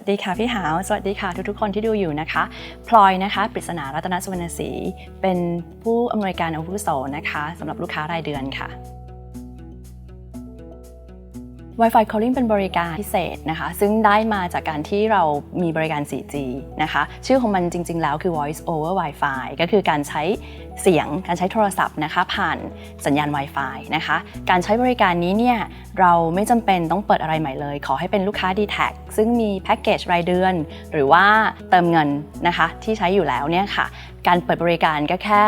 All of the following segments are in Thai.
วัสดีค่ะพี่หาว สวัสดีค่ะทุกๆคนที่ดูอยู่นะคะ พลอยนะคะปริศนารัตนสุวรรณศรีเป็นผู้อำนวยการอาวุโสนะคะสำหรับลูกค้ารายเดือนค่ะ Wi-Fi calling เป็นบริการพิเศษนะคะ ซึ่งได้มาจากการที่เรามีบริการ 4G นะคะ ชื่อของมันจริง ๆ แล้วคือ Voice over Wi-Fi ก็คือการใช้เสียงการใช้โทรศัพท์นะคะผ่านสัญญาณ Wi-Fi นะคะ การใช้บริการนี้เนี่ยเราไม่จำเป็นต้องเปิดอะไรใหม่เลย ขอให้เป็นลูกค้า d t แทซึ่งมีแพ็กเกจรายเดือน หรือว่าเติมเงินนะคะที่ใช้อยู่แล้วเนี่ยค่ะ การเปิดบริการก็แค่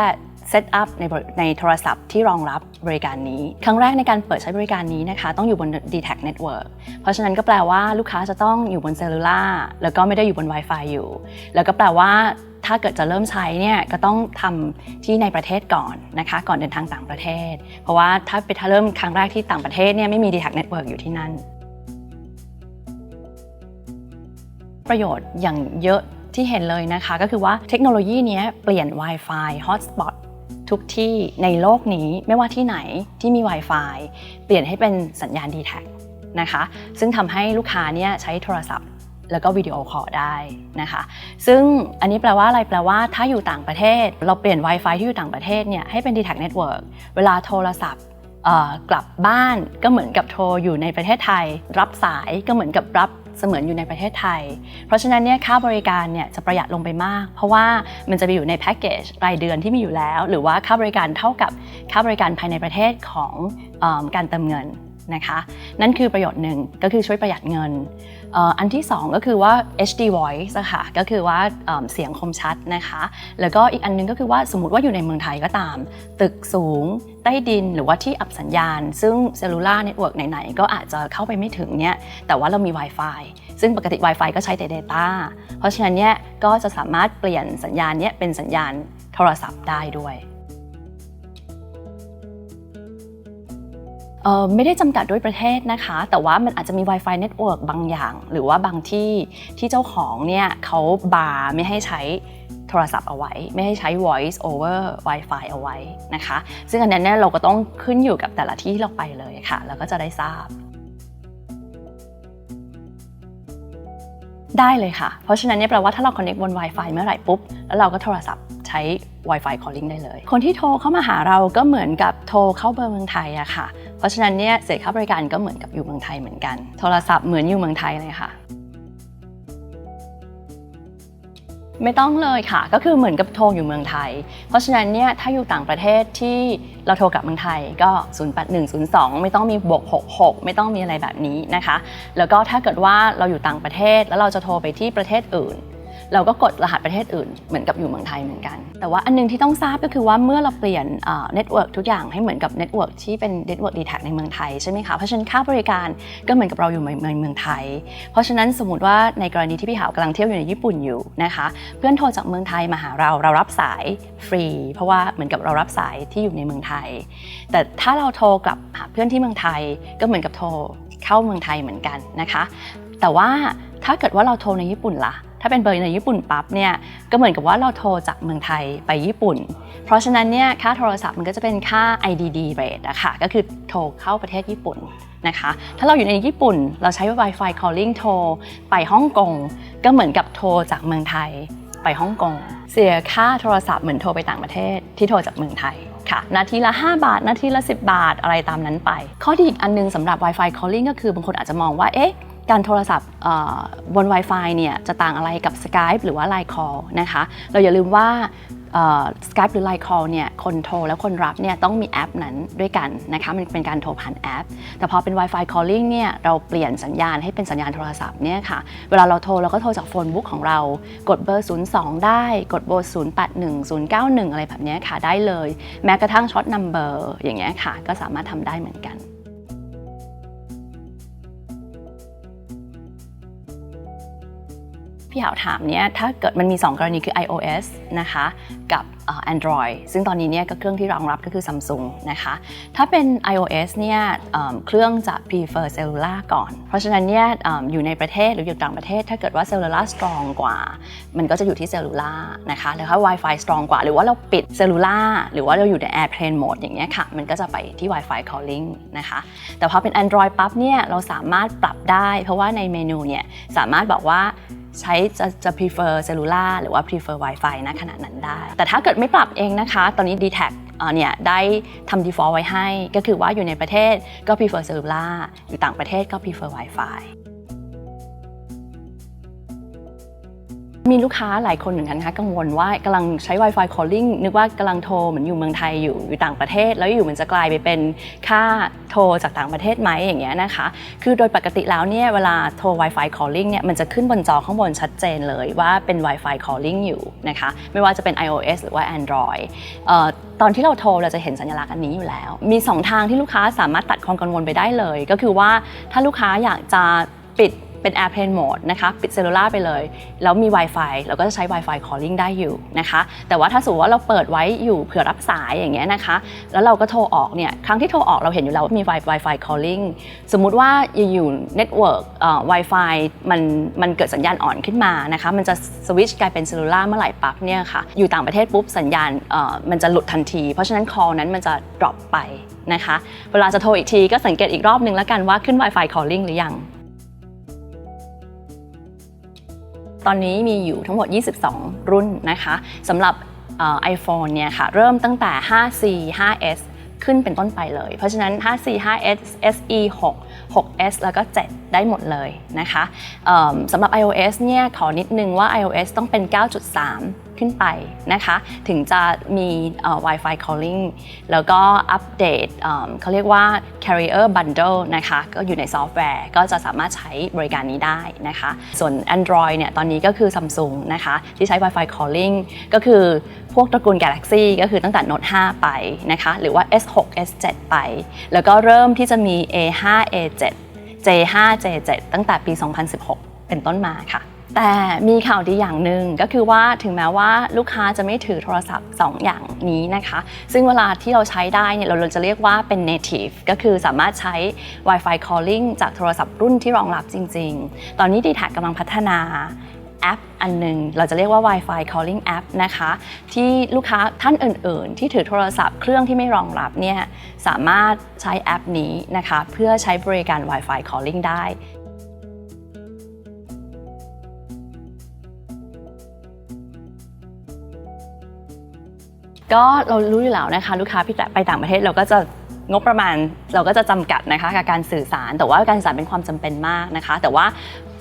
เซตอัพในในโทรศัพท์ที่รองรับบริการนี้ ครั้งแรกในการเปิดใช้บริการนี้นะคะ ต้องอยู่บน d t แท Network เพราะฉะนั้นก็แปลว่าลูกค้าจะต้องอยู่บนเซลลูล่าแล้วก็ไม่ได้อยู่บน Wi-Fi อยู่ แล้วก็แปลว่าถ้าเกิดจะเริ่มใช้เนี่ยก็ต้องทำที่ในประเทศก่อนนะคะ ก่อนเดินทางต่างประเทศ เพราะว่าถ้าไปถ้าเริ่มครั้งแรกที่ต่างประเทศเนี่ยไม่มี d t แท Network อยู่ที่นั่น ประโยชน์อย่างเยอะที่เห็นเลยนะคะ ก็คือว่าเทคโนโลยีนี้เปลี่ยน Wi-Fi Hotspot ทุกที่ในโลกนี้ไม่ว่าที่ไหนที่มี Wi-Fi เปลี่ยนให้เป็นสัญญาณ d t แทนะคะ ซึ่งทำให้ลูกค้าเนี่ยใช้โทรศัพท์ แล้วก็วิดีโอคอลได้นะคะ ซึ่งอันนี้แปลว่าอะไรแปลว่าถ้าอยู่ต่างประเทศ เราเปลี่ยน Wi-Fi ที่อยู่ต่างประเทศเนี่ยให้เป็น d t แท Network เวลาโทรศัพท์กลับบ้านก็เหมือนกับโทรอยู่ในประเทศไทย รับสายก็เหมือนกับรับ เสมือนอยู่ในประเทศไทย เพราะฉะนั้นเนี่ยค่าบริการเนี่ยจะประหยัดลงไปมาก เพราะว่ามันจะไปอยู่ในแพ็กเกจรายเดือนที่มีอยู่แล้ว หรือว่าค่าบริการเท่ากับค่าบริการภายในประเทศของอการเติมเงินนะคะนั่นคือประโยชน์หนึ่งก็คือช่วยประหยัดเงินอันที่ 2 ก็คือว่า HD voice ะค่ะก็คือว่าเสียงคมชัดนะคะ แล้วก็อีกอันนึงก็คือว่าสมมติว่าอยู่ในเมืองไทยก็ตาม ตึกสูง ใต้ดินหรือว่าที่อับสัญญาณ ซึ่งเซลลูล่าเน็ตเวิร์กไหนๆ ก็อาจจะเข้าไปไม่ถึงเนี่ยแต่ว่าเรามี Wi-Fi ซึ่งปกติ Wi-Fi ก็ใช้แต่ Data เพราะฉะนั้นเนี่ยก็จะสามารถเปลี่ยนสัญญาณเนี้ยเป็นสัญญาณโทรศัพท์ได้ด้วยไม่ได้จำกัดด้วยประเทศนะคะ แต่ว่ามันอาจจะมี Wi-Fi Network บางอย่าง หรือว่าบางที่ที่เจ้าของเนี่ยเขาบาร์ไม่ให้ใช้ โทรศัพท์เอาไว้ ไม่ให้ใช้ voice over Wi-Fi เอาไว้นะคะ ซึ่งอันนั้นเนี่ยเราก็ต้องขึ้นอยู่กับแต่ละที่ที่เราไปเลยค่ะ แล้วก็จะได้ทราบได้เลยค่ะ เพราะฉะนั้นเนี่ยแปลว่าถ้าเรา connect บน Wi-Fi เมื่อไหร่ปุ๊บ แล้วเราก็โทรศัพท์ใช้ Wi-Fi calling ได้เลย คนที่โทรเข้ามาหาเราก็เหมือนกับโทรเข้าเบอร์เมืองไทยอะค่ะ เพราะฉะนั้นเนี่ยเสียค่าบริการก็เหมือนกับอยู่เมืองไทยเหมือนกัน โทรศัพท์เหมือนอยู่เมืองไทยเลยค่ะ ไม่ต้องเลยค่ะ ก็คือเหมือนกับโทรอยู่เมืองไทย เพราะฉะนั้นเนี่ยถ้าอยู่ต่างประเทศที่เราโทรกลับเมืองไทยก็ 08102 ไม่ต้องมีบวก66 ไม่ต้องมีอะไรแบบนี้นะคะ แล้วก็ถ้าเกิดว่าเราอยู่ต่างประเทศแล้วเราจะโทรไปที่ประเทศอื่น เราก็กดรหัสประเทศอื่น เหมือนกับอยู่เมืองไทยเหมือนกัน แต่ว่าอันนึงที่ต้องทราบก็คือว่าเมื่อเราเปลี่ยนเน็ตเวิร์กทุกอย่างให้เหมือนกับเน็ตเวิร์กที่เป็นเน็ตเวิร์กดีแท็ในเมืองไทยใช่ไหมคะเพราะฉะนั้นค่าบริการก็เหมือนกับเราอยู่ในเมืองไทย เพราะฉะนั้นสมมติว่าในกรณีที่พี่หาวกำลังเที่ยวอยู่ในญี่ปุ่นอยู่นะคะเพื่อนโทรจากเมืองไทยมาหาเราเรารับสายฟรี เพราะว่าเหมือนกับเรารับสายที่อยู่ในเมืองไทย แต่ถ้าเราโทรกลับหาเพื่อนที่เมืองไทยก็เหมือนกับโทรเข้าเมืองไทยเหมือนกันนะคะ แต่ว่าถ้าเกิดว่าเราโทรในญี่ปุ่นล่ะ ถ้าเป็นเบอร์ในญี่ปุ่นปั๊บเนี่ยก็เหมือนกับว่าเราโทรจากเมืองไทยไปญี่ปุ่น เพราะฉะนั้นเนี่ยค่าโทรศัพท์มันก็จะเป็นค่า IDD rate อะค่ะก็คือโทรเข้าประเทศญี่ปุ่นนะคะถ้าเราอยู่ในญี่ปุ่นเราใช้ Wi-Fi calling โทรไปฮ่องกงก็เหมือนกับโทรจากเมืองไทยไปฮ่องกงเสียค่าโทรศัพท์เหมือนโทรไปต่างประเทศที่โทรจากเมืองไทยค่ะนาทีละ 5 บาท นาทีละ 10 บาทอะไรตามนั้นไป ข้อดีอีกอันนึงสำหรับ Wi-Fi calling ก็คือบางคนอาจจะมองว่าเอ๊ะ การโทรศัพท์บน Wi-Fi เนี่ยจะต่างอะไรกับ Skype หรือว่า Line Call นะคะ เราอย่าลืมว่า Skype หรือ Line Call เนี่ยคนโทรและคนรับเนี่ยต้องมีแอปนั้นด้วยกันนะคะมันเป็นการโทรผ่านแอป แต่พอเป็น Wi-Fi Calling เนี่ยเราเปลี่ยนสัญญาณให้เป็นสัญญาณโทรศัพท์เนี่ยค่ะเวลาเราโทรเราก็โทรจากโฟนบุ๊กของเรา กดเบอร์ 02 ได้กดเบอร์ 081 091 อะไรแบบนี้ค่ะได้เลย แม้กระทั่งช็อตนัมเบอร์อย่างเงี้ยค่ะก็สามารถทำได้เหมือนกัน พี่หาวถามเนี่ยถ้าเกิดมันมี 2 กรณีคือ iOS นะคะ กับ Android ซึ่งตอนนี้เนี่ยก็เครื่องที่รองรับก็คือ Samsung นะคะ ถ้าเป็น iOS เนี่ยเอิ่มเครื่องจะ prefer cellular ก่อน เพราะฉะนั้นเนี่ยเอิ่มอยู่ในประเทศหรืออยู่ต่างประเทศ ถ้าเกิดว่า cellular strong กว่า มันก็จะอยู่ที่ cellular นะคะหรือถ้า Wi-Fi strong กว่า หรือว่าเราปิด cellular หรือว่าเราอยู่ใน airplane mode อย่างเงี้ยค่ะ มันก็จะไปที่ Wi-Fi calling นะคะ แต่พอเป็น Android ปั๊บเนี่ยเราสามารถปรับได้ เพราะว่าในเมนูเนี่ยสามารถบอกว่าใช้จะจะ prefer cellular หรือว่า prefer Wi-Fi นะขนาดนั้นได้ แต่ถ้าเกิดไม่ปรับเองนะคะ ตอนนี้ d t แทเนี่ยได้ทำ default ไว้ให้ ก็คือว่าอยู่ในประเทศก็ prefer cellular อยู่ต่างประเทศก็ prefer Wi-Fi มีลูกค้าหลายคนเหมือนกันนะคะกังวลว่ากำลังใช้ Wi-Fi calling นึกว่ากำลังโทรเหมือนอยู่เมืองไทยอยู่อยู่ต่างประเทศ แล้วอยู่มันจะกลายไปเป็นค่าโทรจากต่างประเทศไหมอย่างเงี้ยนะคะ คือโดยปกติแล้วเนี่ยเวลาโทร Wi-Fi calling เนี่ยมันจะขึ้นบนจอข้างบนชัดเจนเลยว่าเป็น Wi-Fi calling อยู่นะคะไม่ว่าจะเป็น iOS หรือว่า Android ตอนที่เราโทรเราจะเห็นสัญลักษณ์อันนี้อยู่แล้ว มี 2 ทางที่ลูกค้าสามารถตัดความกังวลไปได้เลย ก็คือว่าถ้าลูกค้าอยากจะปิด เป็น Airplane Mode นะคะปิดเซลลูล่าไปเลย แล้วมี Wi-Fi เราก็จะใช้ Wi-Fi Calling ได้อยู่นะคะ แต่ว่าถ้าสมมติว่าเราเปิดไว้อยู่เผื่อรับสายอย่างเงี้ยนะคะ แล้วเราก็โทรออกเนี่ยครั้งที่โทรออกเราเห็นอยู่แล้วว่ามี Wi-Fi Calling สมมุติว่าอยู่ๆ Network เอ่อ Wi-Fi มันมันเกิดสัญญาณอ่อนขึ้นมานะคะมันจะสวิตช์กลายเป็นเซลลูล่าเมื่อไหร่ปั๊บเนี่ยค่ะอยู่ต่างประเทศปุ๊บสัญญาณเอ่อมันจะหลุดทันที เพราะฉะนั้น call นั้นมันจะ drop ไปนะคะ เวลาจะโทรอีกทีก็สังเกตอีกรอบนึงแล้วกันว่าขึ้น Wi-Fi Calling หรือยัง ตอนนี้มีอยู่ทั้งหมด 22 รุ่นนะคะสำหรับไอโฟนเนี่ยค่ะเริ่มตั้งแต่ 5C 5S ขึ้นเป็นต้นไปเลย เพราะฉะนั้น 5C 5S SE 6 6S แล้วก็ 7 ได้หมดเลยนะคะสำหรับ iOS เนี่ยขอนิดนึงว่า iOS ต้องเป็น 9.3 ขึ้นไปนะคะ ถึงจะมี Wi-Fi calling แล้วก็อัปเดตเขาเรียกว่า carrier bundle นะคะ ก็อยู่ในซอฟต์แวร์ ก็จะสามารถใช้บริการนี้ได้นะคะ ส่วน Android เนี่ยตอนนี้ก็คือ Samsung นะคะ ที่ใช้ Wi-Fi calling ก็คือพวกตระกูล Galaxy ก็คือตั้งแต่ Note 5 ไปนะคะ หรือว่า S6 S7 ไป แล้วก็เริ่มที่จะมี A5 A A7 J5 J7 ตั้งแต่ปี 2016 เป็นต้นมาค่ะ แต่มีข่าวดีอย่างหนึ่งก็คือว่าถึงแม้ว่าลูกค้าจะไม่ถือโทรศัพท์ 2 อย่างนี้นะคะ ซึ่งเวลาที่เราใช้ได้เนี่ยเราจะเรียกว่าเป็น native ก็คือสามารถใช้ Wi-Fi calling จากโทรศัพท์รุ่นที่รองรับจริง ๆ ตอนนี้ d t แทกำลังพัฒนา แอปอันหนึ่งเราจะเรียกว่า Wi-Fi calling app นะคะ ที่ลูกค้าท่านอื่น ๆ ที่ถือโทรศัพท์เครื่องที่ไม่รองรับเนี่ยสามารถใช้แอปนี้นะคะ เพื่อใช้บริการ Wi-Fi calling ได้ก็เรารู้อยู่แล้วนะคะ ลูกค้าพี่ไปต่างประเทศเราก็จะงบประมาณเราก็จะจำกัดนะคะกับการสื่อสาร แต่ว่าการสื่อสารเป็นความจำเป็นมากนะคะ แต่ว่า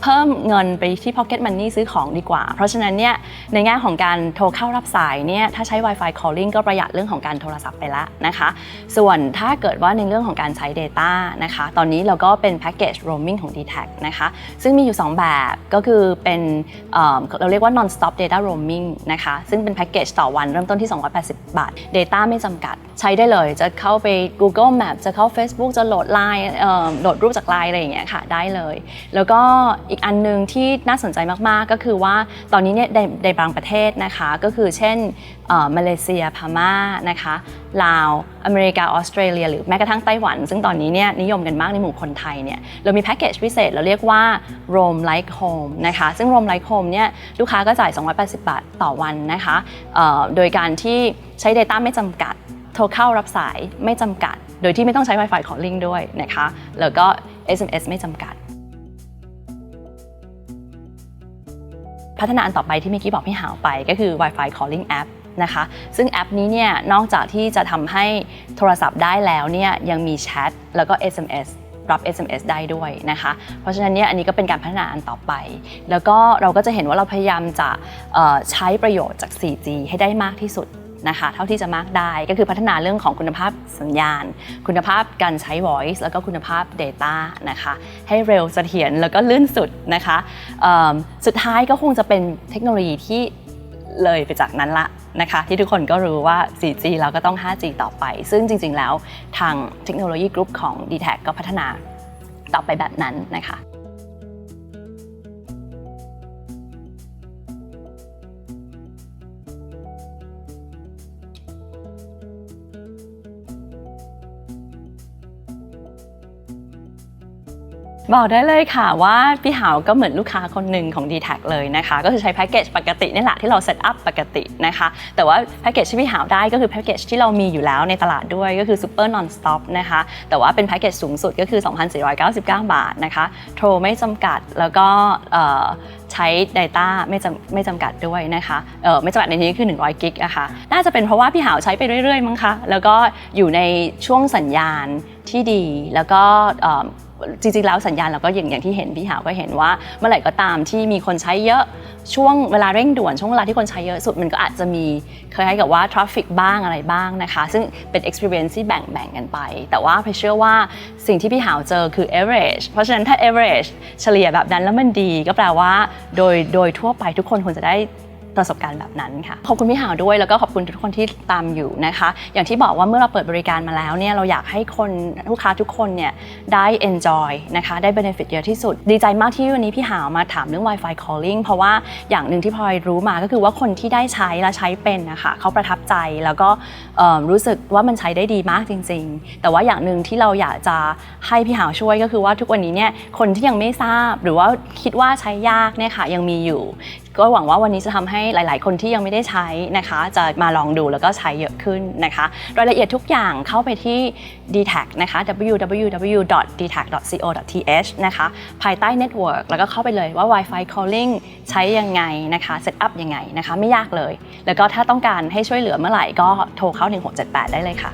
เพิ่มเงินไปที่ Pocket Money ซื้อของดีกว่า เพราะฉะนั้นเนี่ยในแง่ของการโทรเข้ารับสายเนี่ยถ้าใช้ Wi-Fi calling ก็ประหยัดเรื่องของการโทรศัพท์ไปละนะคะ ส่วนถ้าเกิดว่าในเรื่องของการใช้ Data นะคะ ตอนนี้เราก็เป็นแพ็กเกจ roaming ของ d t แทนะคะ ซึ่งมีอยู่ 2 แบบก็คือเป็นเเราเรียกว่า non stop data roaming นะคะ ซึ่งเป็นแพ็กเกจต่อวันเริ่มต้นที่ 280 บาท Data ไม่จำกัดใช้ได้เลย จะเข้าไป Google Map จะเข้า Facebook จะโหลด Line โหลดรูปจาก Line อะไรอย่างเงี้ยค่ะได้เลย แล้วก็อีกอันหนึ่งที่น่าสนใจมากๆ ก็คือว่าตอนนี้เนี่ยในในบางประเทศนะคะก็คือเช่นมาเลเซียพม่านะคะลาวอเมริกาออสเตรเลีย หรือแม้กระทั่งไต้หวัน ซึ่งตอนนี้เนี่ยนิยมกันมากในหมู่คนไทยเนี่ยเรามีแพ็กเกจพิเศษเราเรียกว่า Roam Like Home นะคะซึ่ง Roam Like Home เนี่ยลูกค้าก็จ่าย 280 บาทต่อวันนะคะโดยการที่ใช้ Data ไม่จำกัดโทรเข้ารับสายไม่จำกัด โดยที่ไม่ต้องใช้ Wi-Fi calling ด้วยนะคะแล้วก็ SMS ไม่จำกัด พัฒนาอันต่อไปที่เมื่อกี้บอกพี่หาวไปก็คือ Wi-Fi Calling App นะคะซึ่งแอปนี้เนี่ยนอกจากที่จะทำให้โทรศัพท์ได้แล้วเนี่ยยังมีแชทแล้วก็ SMS รับ SMS ได้ด้วยนะคะ เพราะฉะนั้นเนี่ยอันนี้ก็เป็นการพัฒนาอันต่อไป แล้วก็เราก็จะเห็นว่าเราพยายามจะใช้ประโยชน์จาก 4G ให้ได้มากที่สุด นะคะเท่าที่จะมากได้ก็คือพัฒนาเรื่องของคุณภาพสัญญาณ คุณภาพการใช้ voice แล้วก็คุณภาพ data นะคะให้เร็วเสถียรแล้วก็ลื่นสุดนะคะสุดท้ายก็คงจะเป็นเทคโนโลยีที่เลยไปจากนั้นละนะคะที่ทุกคนก็รู้ว่า 4G แล้วก็ต้อง 5G ต่อไป ซึ่งจริง ๆ แล้วทางเทคโนโลยีกรุ๊ปของ d t แทก็พัฒนาต่อไปแบบนั้นนะคะ บอกได้เลยค่ะว่าพี่หาวก็เหมือนลูกค้าคนหนึ่งของ d t แทเลยนะคะ ก็คือใช้แพ็กเกจปกตินี่แหละที่เราเซตอัพปกตินะคะ แต่ว่าแพ็กเกจที่พี่หาวได้ก็คือแพ็กเกจที่เรามีอยู่แล้วในตลาดด้วยก็คือ Super Non-Stop นะคะ แต่ว่าเป็นแพ็กเกจสูงสุดก็คือ 2,499 บาทนะคะ โทรไม่จำกัดแล้วก็ใช้ Data ไม่จำไม่จำกัดด้วยนะคะเออไม่จำกัดในนี้คือ 100 กิกอะค่ะน่าจะเป็นเพราะว่าพี่หาวใช้ไปเรื่อยๆมั้งคะแล้วก็อยู่ในช่วงสัญญาณที่ดีแล้วก็ จริงๆแล้วสัญญาณเราก็อย่างอย่างที่เห็นพี่หาวก็เห็นว่าเมื่อไหร่ก็ตามที่มีคนใช้เยอะช่วงเวลาเร่งด่วนช่วงเวลาที่คนใช้เยอะสุดมันก็อาจจะมีเคล้ายๆกับว่าทราฟฟิกบ้างอะไรบ้างนะคะ ซึ่งเป็น experience ที่แบ่งๆกันไป แต่ว่าพี่เชื่อว่าสิ่งที่พี่หาวเจอคือ average เพราะฉะนั้นถ้า average เฉลี่ยแบบนั้นแล้วมันดีก็แปลว่าโดยโดยทั่วไปทุกคนควรจะได้ ประสบการณ์แบบนั้นค่ะ ขอบคุณพี่หาวด้วยแล้วก็ขอบคุณทุกคนที่ตามอยู่นะคะ อย่างที่บอกว่าเมื่อเราเปิดบริการมาแล้วเนี่ยเราอยากให้คนลูกค้าทุกคนเนี่ยได้ enjoy นะคะได้ benefit เยอะที่สุด ดีใจมากที่วันนี้พี่หาวมาถามเรื่อง Wi-Fi calling เพราะว่าอย่างหนึ่งที่พลอยรู้มาก็คือว่าคนที่ได้ใช้และใช้เป็นนะคะเขาประทับใจแล้วก็รู้สึกว่ามันใช้ได้ดีมากจริง ๆ แต่ว่าอย่างหนึ่งที่เราอยากจะให้พี่หาวช่วยก็คือว่าทุกวันนี้เนี่ยคนที่ยังไม่ทราบหรือว่าคิดว่าใช้ยากเนี่ยค่ะยังมีอยู่ก็หวังว่าวันนี้จะทำให้หลาย ๆ คนที่ยังไม่ได้ใช้นะคะ จะมาลองดูแล้วก็ใช้เยอะขึ้นนะคะ รายละเอียดทุกอย่างเข้าไปที่ d t a c นะคะ www.dtac.co.th นะคะ ภายใต้ Network แล้วก็เข้าไปเลยว่า Wi-Fi calling ใช้ยังไงนะคะ Set up ยังไงนะคะ ไม่ยากเลย แล้วก็ถ้าต้องการให้ช่วยเหลือเมื่อไหร่ก็โทรเข้า 1678 ได้เลยค่ะ